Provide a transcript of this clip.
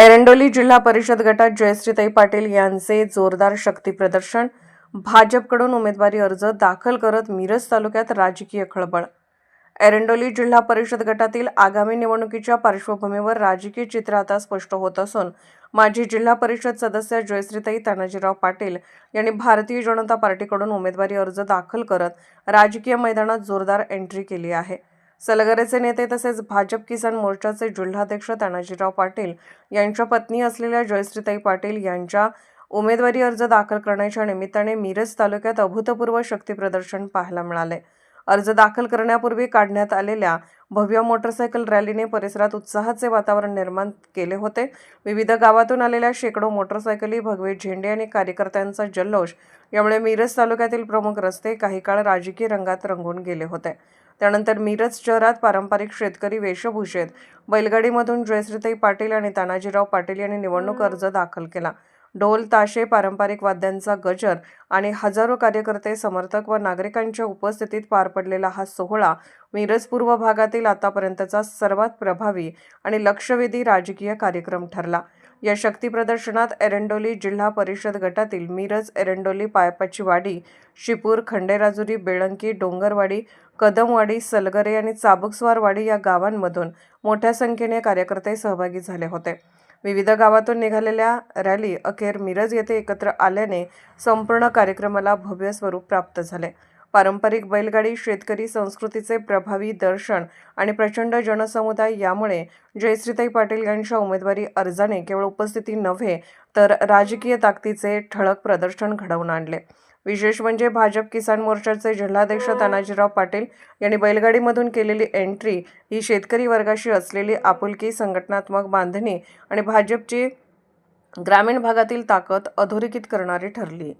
एरंडोली जिल्हा परिषद गटात जयश्रीताई पाटील यांचे जोरदार शक्ती प्रदर्शन. भाजपकडून उमेदवारी अर्ज दाखल करत मिरज तालुक्यात राजकीय खळबळ. एरंडोली जिल्हा परिषद गटातील आगामी निवडणुकीच्या पार्श्वभूमीवर राजकीय चित्र आता स्पष्ट होत असून माजी जिल्हा परिषद सदस्य जयश्रीताई तानाजीराव पाटील यांनी भारतीय जनता पार्टीकडून उमेदवारी अर्ज दाखल करत राजकीय मैदानात जोरदार एंट्री केली आहे. सलगरेचे नेते तसेच भाजप किसान मोर्चाचे जिल्हाध्यक्ष तानाजीराव पाटील यांच्या पत्नी असलेल्या जयश्रीताई पाटील यांच्या उमेदवारी अर्ज दाखल करण्याच्या निमित्ताने मिरज तालुक्यात अभूतपूर्व शक्ती प्रदर्शन पाहायला मिळाले. अर्ज दाखल करण्यापूर्वी काढण्यात आलेल्या भव्य मोटरसायकल रॅलीने परिसरात उत्साहाचे वातावरण निर्माण केले होते. विविध गावातून आलेल्या शेकडो मोटरसायकली भगवे झेंडे आणि कार्यकर्त्यांचा जल्लोष यामुळे मिरज तालुक्यातील प्रमुख रस्ते काही काळ राजकीय रंगात रंगून गेले होते. त्यानंतर मिरज शहरात पारंपरिक शेतकरी वेशभूषेत. बैलगाडीमधून जयश्रीताई पाटील आणि तानाजीराव पाटील यांनी निवडणूक अर्ज दाखल केला. ढोल ताशे पारंपरिक वाद्यांचा गजर आणि हजारो कार्यकर्ते समर्थक व नागरिकांच्या उपस्थितीत पार पडलेला हा सोहळा मिरज पूर्व भागातील आतापर्यंतचा सर्वात प्रभावी आणि लक्षवेधी राजकीय कार्यक्रम ठरला. या शक्ती प्रदर्शनात एरंडोली जिल्हा परिषद गटातील मिरज एरंडोली पायपाची वाडी शिपूर खंडेराजुरी बेळंकी डोंगरवाडी कदमवाडी सलगरे आणि चाबुकस्वारवाडी या गावांमधून मोठ्या संख्येने कार्यकर्ते सहभागी झाले होते. विविध गावातून निघालेल्या रॅली अखेर मिरज येथे एकत्र आल्याने संपूर्ण कार्यक्रमाला भव्य स्वरूप प्राप्त झाले. पारंपरिक बैलगाडी शेतकरी संस्कृतीचे प्रभावी दर्शन आणि प्रचंड जनसमुदाय यामुळे जयश्रीताई पाटील यांच्या उमेदवारी अर्जाने केवळ उपस्थिती नव्हे तर राजकीय ताकदीचे ठळक प्रदर्शन घडवून आणले. विशेष म्हणजे भाजप किसान मोर्चाचे जिल्हाध्यक्ष तानाजीराव पाटील यांनी बैलगाडीमधून केलेली एंट्री ही शेतकरी वर्गाशी असलेली आपुलकी संघटनात्मक बांधणी आणि भाजपची ग्रामीण भागातील ताकद अधोरेखित करणारी ठरली.